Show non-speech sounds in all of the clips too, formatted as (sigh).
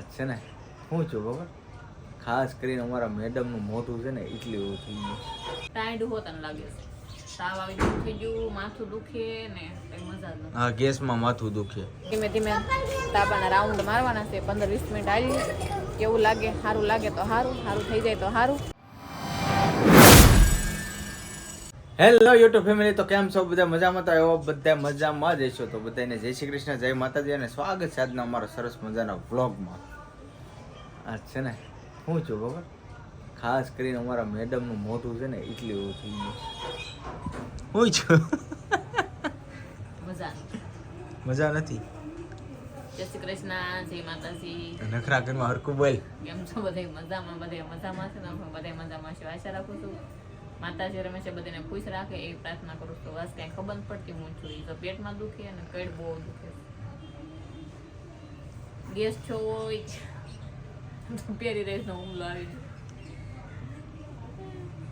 આ છે ને શું છું ખબર? ખાસ કરીને અમારા મેડમનું મોઢું છે ને એટલી ઓછું ટાઈડ હોત ને લાગે છે. તાવ આવી ગયું ગયું માથું દુખે ને મજા જ હા ગેસમાં માથું દુખે. ધીમે ધીમે તાબાના રાઉન્ડ મારવાના છે પંદર વીસ મિનિટ આવી. કેવું લાગે? સારું લાગે તો સારું સારું થઈ જાય તો સારું. હેલો યુટ્યુબ ફેમિલી તો કેમ છો? બધા મજામાં? તો એવો બધા મજામાં જ હશો. તો બધાને જય શ્રી કૃષ્ણ જય માતાજી અને સ્વાગત છે આજના અમારા સરસ મજાના વ્લોગમાં આ છે ને? શું છું ખબર? ખાસ કરીને અમારા મેડમનું મોઢું છે ને એટલી એવું થઈ ગયું હું છું. મજા નથી. જય શ્રી કૃષ્ણ જય માતાજી. નખરા કરવા હરકું બોલ. કેમ છો બધા મજામાં બધે મજામાં છે ને? હું બધા મજામાં છે આશા રાખું છું માતાજી રમેશે બધાને ખુશ રાખે એ પ્રાર્થના કરું છું. બસ કાંઈ ખબર પડતી હું છું. એ તો પેટમાં દુખે અને કઈ બહુ દુખે ગેસ છો હોય પહેરી રહીશ ને ઊંઘ આવી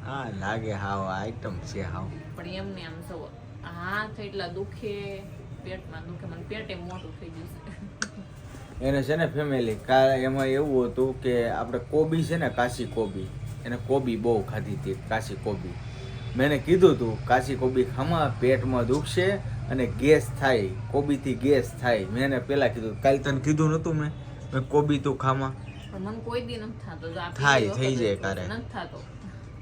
હા લાગે હાવ આઈટમ છે હાવ. પણ એમને આમ સૌ હાથ એટલા દુખે પેટમાં દુખે. મને પેટે મોટું થઈ ગયું છે. એને છે ને ફેમિલી કા એમાં એવું હતું કે આપણે કોબી છે ને કાશી કોબી એને કોબી બહુ ખાધી હતી કાશી કોબી. મેં એને કીધું હતું કાશી કોબી ખામાં પેટમાં દુખશે અને ગેસ થાય કોબીથી ગેસ થાય. મેં એને પહેલાં કીધું કાલે તને કીધું નહોતું મેં કોબી તું ખામાં. મને કોઈ દી નથી થતો. જો થાય, થઈ જાય જ કારે. નથી થતો.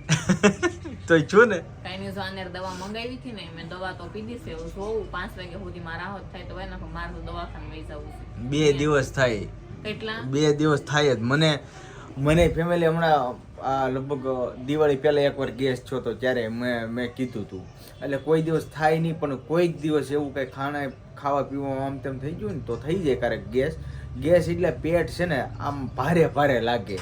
(laughs) તો છું ને. કાંઈ નહીં જો આને દવા મંગાવી હતી ને મેં દવા તો પીધી છે. જોઉં પાંચ વાગ્યા મારા રાહત થાય તો એના મારું દવાખાને લઈ જવું છે. બે દિવસ થાય. કેટલા? બે દિવસ થાય જ. મને મને ફેમિલી હમણાં આ લગભગ દિવાળી પહેલાં એકવાર ગેસ છો તો ત્યારે મેં મેં કીધું હતું એટલે કોઈ દિવસ થાય નહીં પણ કોઈક દિવસ એવું કંઈ ખાણા ખાવા પીવામાં આમ તેમ થઈ ગયું ને તો થઈ જાય ક્યારેક ગેસ. ગેસ એટલે પેટ છે ને આમ ભારે ભારે લાગે.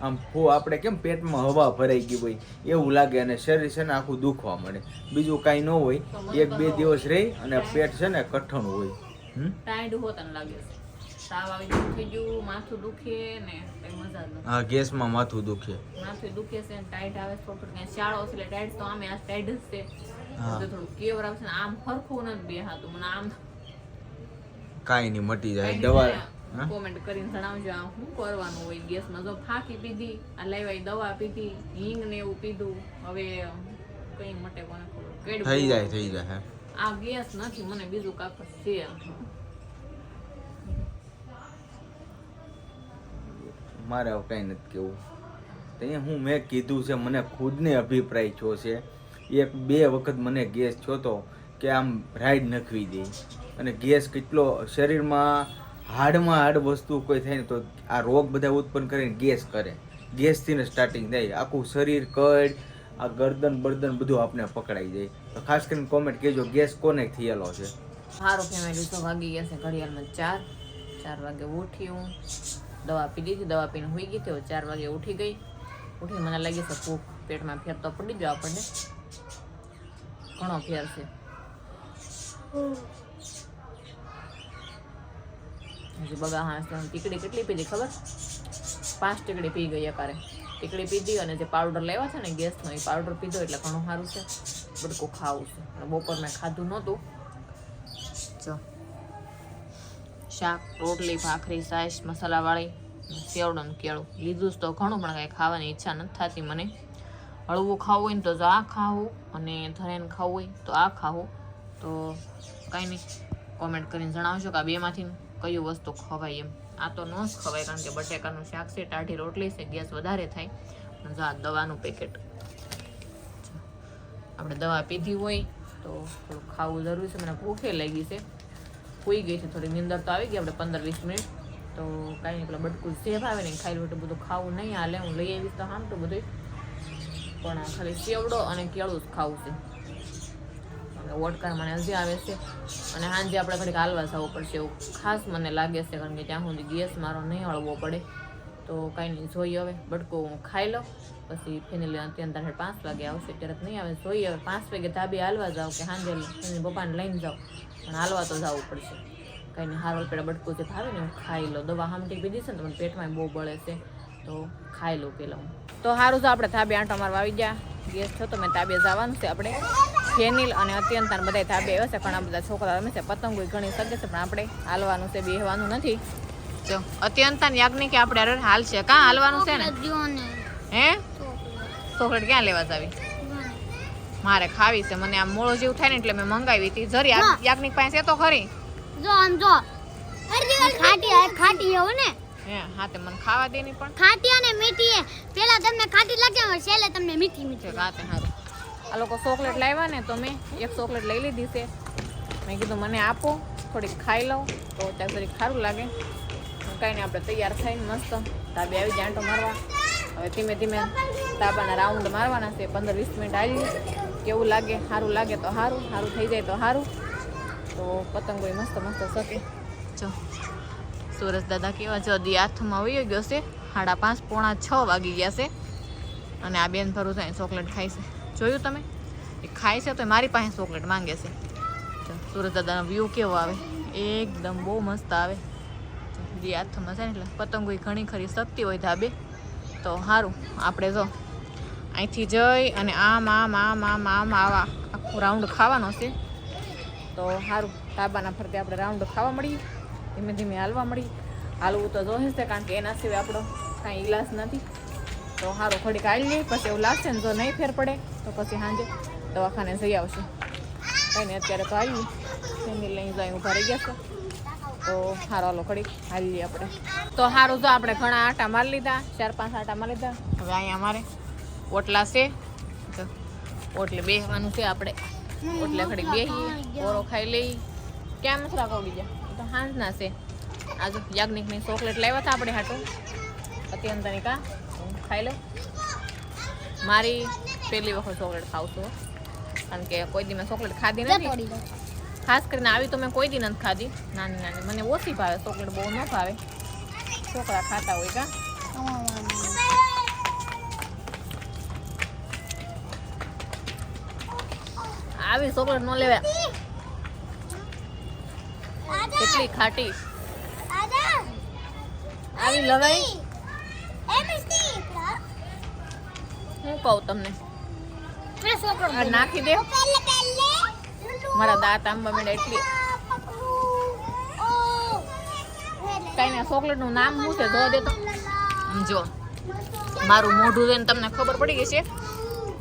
આમ ફો આપણે કેમ પેટમાં હવા ભરાઈ ગઈ હોય એવું લાગે અને શરીર છે ને આખું દુખવા મળે બીજું કાંઈ ન હોય એક બે દિવસ રહી અને પેટ છે ને કઠણ હોય. હા ગેસમાં માથું દુખે. માથું દુખે છે ને ટાઈટ આવે છે શાળો એટલે ટાઈટ તો આમે આ ટાઈટ જ છે. થોડું કેવર આવશે આમ ફરખું નથી બેહાતું મને આમ કાંઈ નહીં મટી જાય. દવા? કોમેન્ટ કરીને જણાવજો આ શું કરવાનું હોય ગેસમાં. જો ફાંકી પીધી આ લેવાય દવા પીધી હિંગ ને એવું પીધું હવે કઈ મટે કોને ખબર. થઈ જાય થઈ જાય આ ગેસ નથી મને બીજું કાક છે. મારે હવે કંઈ નથી કેવું ત્યાં હું મેં કીધું છે મને ખુદને અભિપ્રાય છો છે. એક બે વખત મને ગેસ છો તો કે આમ રાઈડ નખવી દે. અને ગેસ કેટલો શરીરમાં હાડમાં હાડ વસ્તુ કોઈ થાય ને તો આ રોગ બધા ઉત્પન્ન કરીને ગેસ કરે. ગેસથી ને સ્ટાર્ટિંગ થાય. આખું શરીર, કડ, આ ગરદન, બરદન બધું આપણે પકડાઈ જાય. તો ખાસ કરીને કોમેન્ટ કહેજો ગેસ કોને થયેલો છે. સારું ફેમિલી તો વાગી ગયા છે ઘડિયાળમાં ચાર. ચાર વાગે ઉઠી હું. દવા પી દીધી દવા પીને હોઈ ગઈ તો ચાર વાગે ઉઠી ગઈ. ઉઠી મને લાગી છે ભૂખ પેટમાં ફેર તો પડી ગયો આપણને. ઘણો ફેર છે. હજી બગા હાંસ ટીકડી કેટલી પીધી ખબર? પાંચ ટીકડી પી ગઈ અકારે ટીકડી પીધી અને જે પાવડર લેવા છે ને ગેસનો, એ પાવડર પીધો એટલે ઘણું સારું છે. બડકું ખાવું છે. બપોર મેં ખાધું નહોતું. જો. શાક, રોટલી, ભાખરી, સાઈસ, મસાલાવાળી સેવડો કેળું. લીધું જ તો ઘણું, પણ કાંઈ ખાવાની ઈચ્છા નથી થતી મને. હળવું ખાવું હોય ને તો આ ખાવું અને ધરેન ખાવું હોય તો આ ખાવું. તો કાંઈ નહીં. કોમેન્ટ કરીને જણાવશો કે આ બેમાંથી કયું વસ્તુ ખવાય એમ. આ તો ન જ ખવાય, કારણ કે બટેકાનું શાક છે, ટાઢી રોટલી છે, ગેસ વધારે થાય. જો આ દવાનું પેકેટ આપણે દવા પીધી હોય તો થોડું ખાવું જરૂરી છે. મને ભૂખે લાગી છે. સૂઈ ગઈ છે, થોડી નિંદર તો આવી ગઈ, આપણે પંદર વીસ મિનિટ. તો કાંઈ નહીં, પેલા બટકું સેવ આવે ને, ખાઈ એટલું બધું ખાવું નહીં. હાલે, હું લઈ આવીશ તો હામ તો બધું પણ ખાલી સેવડો અને કેળું જ ખાવું છે. અને ઓટકાર મને હજી આવે છે. અને સાંજે આપણે ઘડીક હાલવા જવું પડશે એવું ખાસ મને લાગે છે, કારણ કે ત્યાં સુધી ગેસ મારો નહીં હળવો પડે. તો કાંઈ નહીં, જોઈએ હવે. બટકું હું ખાઈ લઉં, પછી ફેનિલી અત્યંત તારે પાંચ વાગે આવશે ત્યારે નહીં આવે. જોઈએ હવે, પાંચ વાગે ધાબે હાલવા જાવ કે સાંજે એની પપ્પાને લઈને જાઓ પણ હાલવા તો જવું પડશે. કંઈ નહીં હારવલ પેલા બટકું જે ભાવે ને હું ખાઈ લઉં. દવા હામટી પીધી છે ને તો મને પેટમાં બહુ બળે છે, તો ખાઈ લઉં પેલા હું. તો સારું તો આપણે ધાબે આંટો મારવા આવી ગયા. ગેસ છો તો મેં તાબે જવાનું છે આપણે. ફેનિલ અને અત્યંત બધા ધાબે આવ્યા છે ઘણા બધા છોકરા રમે છે. પતંગો ઘણી શકે છે પણ આપણે હાલવાનું છે બેહવાનું નથી. જો અત્યંત યાજ્ઞિક આપણે હાલ છે. કાં હાલવાનું છે ને? હે? ચોકલેટ. ક્યાં લેવા જાવી? મારે ખાવી છે. મને આમ મોળો જેવું થાય ને એટલે મેં મંગાવી હતી. જરી. યાજ્ઞિક પાસે તો ખરી. જો આમ જો. ખાટી ખાટી હો ને. હે હા તે મને ખાવા દે પણ. ખાટી અને મીઠી. પેલા તમને ખાટી લાગે છેલ્લે તમને મીઠી મીઠી રાતે સારું આ લોકો ચોકલેટ લાવ્યા ને તો મેં એક ચોકલેટ લઈ લીધી છે. મેં કીધું, મને આપો, થોડીક ખાઈ લઉં. તો ત્યાં થોડીક સારું લાગે. કાંઈ નહીં, આપણે તૈયાર થઈને મસ્ત તાબે આવી જાય આંટો મારવા. હવે ધીમે ધીમે તાબાના રાઉન્ડ મારવાના છે. પંદર વીસ મિનિટ આવી કેવું લાગે? સારું લાગે તો સારું સારું થઈ જાય તો સારું. તો પતંગો મસ્ત મસ્ત શકે જો, સુરજ દાદા કેવા જો દી હાથમાં વયો ગયો છે. સાડા પાંચ, પોણા છ વાગી ગયા છે. અને આ બેન ભરું થાય ચોકલેટ ખાય છે. જોયું તમે? એ ખાય છે તો મારી પાસે ચોકલેટ માંગે છે. સુરત દાદાનો વ્યૂ કેવો આવે? એકદમ બહુ મસ્ત આવે. જે હાથમાં છે ને એટલે પતંગો ઘણી ખરી શક્તિ હોય ધાબે. તો સારું આપણે જો, અહીંથી જઈ અને આમ આમ આમ આમ આમ આવા આખું રાઉન્ડ ખાવાનો છે. તો સારું ધાબાના ફરતે આપણે રાઉન્ડ ખાવા મળીએ. ધીમે ધીમે હાલવા મળી હાલવું તો જોશે કારણ કે એના સિવાય આપણો કાંઈ ઇલાજ નથી. તો સારું ઘડીક હાલી લઈએ પછી એવું લાગશે ને જો નહીં ફેર પડે, તો પછી સાંજે દવાખાને જઈ આવશું. કંઈ નહીં અત્યારે તો આવી ફેમિલી લઈને જાય, ઊભા રહી ગયા તો સારો હાલો ખડીક હાલી આપણે. તો સારું જો આપણે ઘણા આટા મારી લીધા, ચાર પાંચ આટા મારી લીધા. હવે અહીંયા અમારે ઓટલા છે. તો ઓટલે બેસવાનું છે આપણે. ઓટલે ખડી બેસીએ ઓરો ખાઈ લઈ. કેમ નથી રાખો ગયા તો હાંજ ના છે આજે યાજ્ઞિકની ચોકલેટ લાવ્યા હતા આપણે હાટું. અત્યંતની કા ખાઈ લઉં મારી પહેલી વખત ચોકલેટ ખાઉં છું. કારણ કે કોઈ દી મેં ચોકલેટ ખાધી નથી. તોડી દો ખાસ કરીને આવી તો મેં કોઈ દી નથી ખાધી. નાની નાની. મને ઓછી ભાવે. ચોકલેટ બહુ ન ભાવે. છોકરા ખાતા હોય કા? આવી ચોકલેટ ન લેવા કેટલી ખાટી. આવી લવાઈ હું કહું તમને? નાખી દે. મારા દાંત આંબા મેળા એટલી. કઈ ના ચોકલેટનું નામ શું છે? દો દે તો. જો મારું મોઢું જોઈને તમને ખબર પડી ગઈ છે?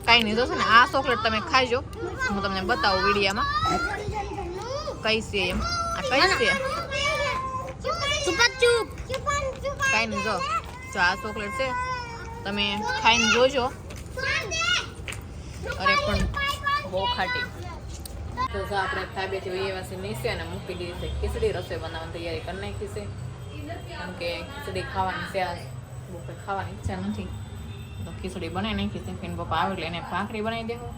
કાંઈ નહીં જોશે ને આ ચોકલેટ તમે ખાઈજો હું તમને બતાવું વિડીયામાં. કઈ છે એમ? આ કઈ છે? કાંઈ નહીં જો. જો આ ચોકલેટ છે. તમે ખાઈને જોજો. અરે પણ બહુ ખાટી. તો જો આપણે તાબેથી એવા છે નીચે અને મૂકી દીધી છે ખીચડી રસોઈ બનાવવાની તૈયારી કરી નાખી છે. કેમ કે ખીચડી ખાવાની છે બપોરે ખાવાની ઈચ્છા નથી. તો ખીચડી બનાવી નાખી છે. ફીન પપ્પા આવે એટલે એને ભાખરી બનાવી દેવું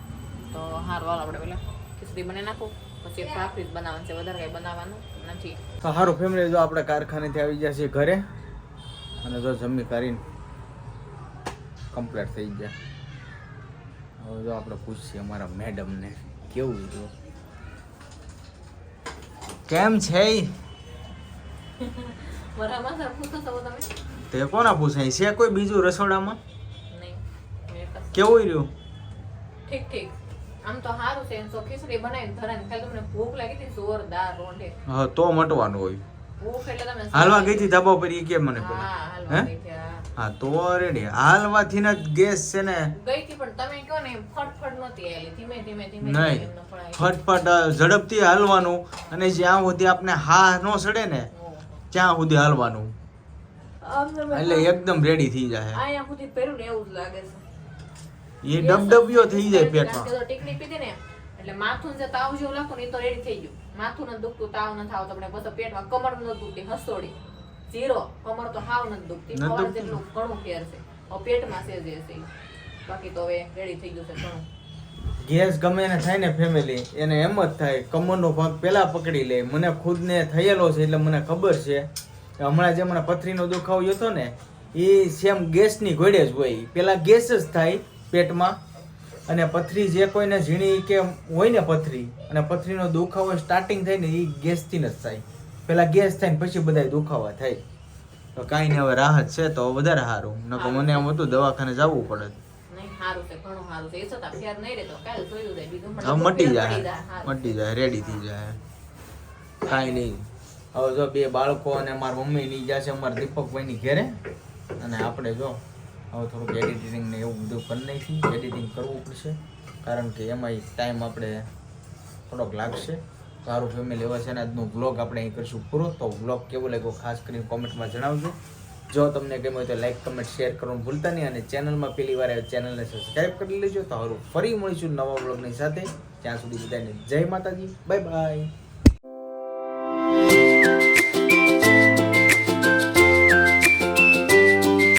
તો હાર વાલ આપણે પેલા ખીચડી બનાવી નાખો. પછી ભાખરી જ બનાવવાની છે. વધારે કંઈ બનાવવાનું નથી. તો સારું ફેમિલી જો આપણે કારખાનેથી આવી ગયા છીએ ઘરે. અને જો જમી કરીને કમ્પ્લીટ થઈ ગયા. હવે તો આપણે પૂછીએ અમારા મેડમને કેવું જો? કેમ છે (laughs) તે કોના પૂછાય છે કોઈ બીજું રસોડામાં? નહીં કેવું રહ્યું? ઠીક ઠીક. આમ તો સારું છે તો ખીચડી બનાવીને ધરાને ખાલી તમને ભૂખ લાગી હતી જોરદાર રોંઢે. હા તો મટવાનું હોય. ભૂખ એટલે તમે હાલવા ગઈ હતી ધાબા પર એ કેમ મને હા હાલવા ગઈ હા. તો રેડી હાલવાથી જ ગેસ છે ને ગઈ પણ તમે કહો ને ફટફટ નહોતી આવેલી ધીમે ધીમે ધીમે નહીં. ફટફટ ઝડપથી હાલવાનું અને જ્યાં સુધી આપણે હા ન સડે ને ત્યાં સુધી હાલવાનું. એટલે એકદમ રેડી થઈ જાય અહીંયા સુધી પહેરું ને એવું જ લાગે છે. એ ડબડબિયો થઈ જાય પેટમાં. ટીકડી પીધી ને એટલે માથું જે તાવ જેવું લાગતું ને એ તો રેડી થઈ ગયું. માથું ને દુખતું તાવ ન આવતો આપણે પછી પેટમાં કમર ન દુખતી હસોડી. ઝીરો કમર તો હાવ નથી દુખતી. કમર જેટલું ઘણું ફેર છે. હવે પેટમાં છે જે છે. બાકી તો હવે રેડી થઈ ગયું છે ઘણું. ગેસ ગમે એને થાય ને ફેમિલી એને એમ જ થાય કમરનો ભાગ પહેલાં પકડી લે. મને ખુદને થયેલો છે એટલે મને ખબર છે. હમણાં જે મને પથરીનો દુખાવો હતો ને એ સેમ ગેસની ઘોડે જ હોય. પહેલાં ગેસ જ થાય પેટમાં. અને પથરી જે કોઈને ઝીણી કે હોય ને પથરી અને પથરીનો દુખાવો સ્ટાર્ટિંગ થાય ને એ ગેસથી જ થાય. પેલા ગેસ થાય ને પછી બધા દુખાવા થાય. તો કાંઈ નહીં હવે રાહત છે તો વધારે સારું. નકર મને એમ હતું દવાખાને જવું પડે. મટી જાય. મટી જાય રેડી થઈ જાય. કાંઈ નહીં. હવે જો બે બાળકો અને મારા મમ્મી ની જશે અમારા દીપકભાઈની ઘેરે. અને આપણે જો હવે થોડુંક એડિટિંગ ને એવું બધું કરી નાખી એડિટિંગ કરવું પડશે. કારણ કે એમાં ટાઈમ આપણે થોડોક લાગશે. સારું ફેમિલી હવે છે ને આજનો બ્લોગ આપણે અહીં કરીશું પૂરો. તો બ્લોગ કેવો લાગ્યો ખાસ કરીને કોમેન્ટમાં જણાવજો. જો તમને ગમ્યું હોય તો લાઈક કમેન્ટ શેર કરવાનું ભૂલતા નહીં અને ચેનલમાં પહેલી વાર ચેનલને સબસ્ક્રાઈબ કરી લેજો. તો સારું ફરી મળીશું નવા બ્લોગની સાથે. ત્યાં સુધી બધાને જય માતાજી. Bye bye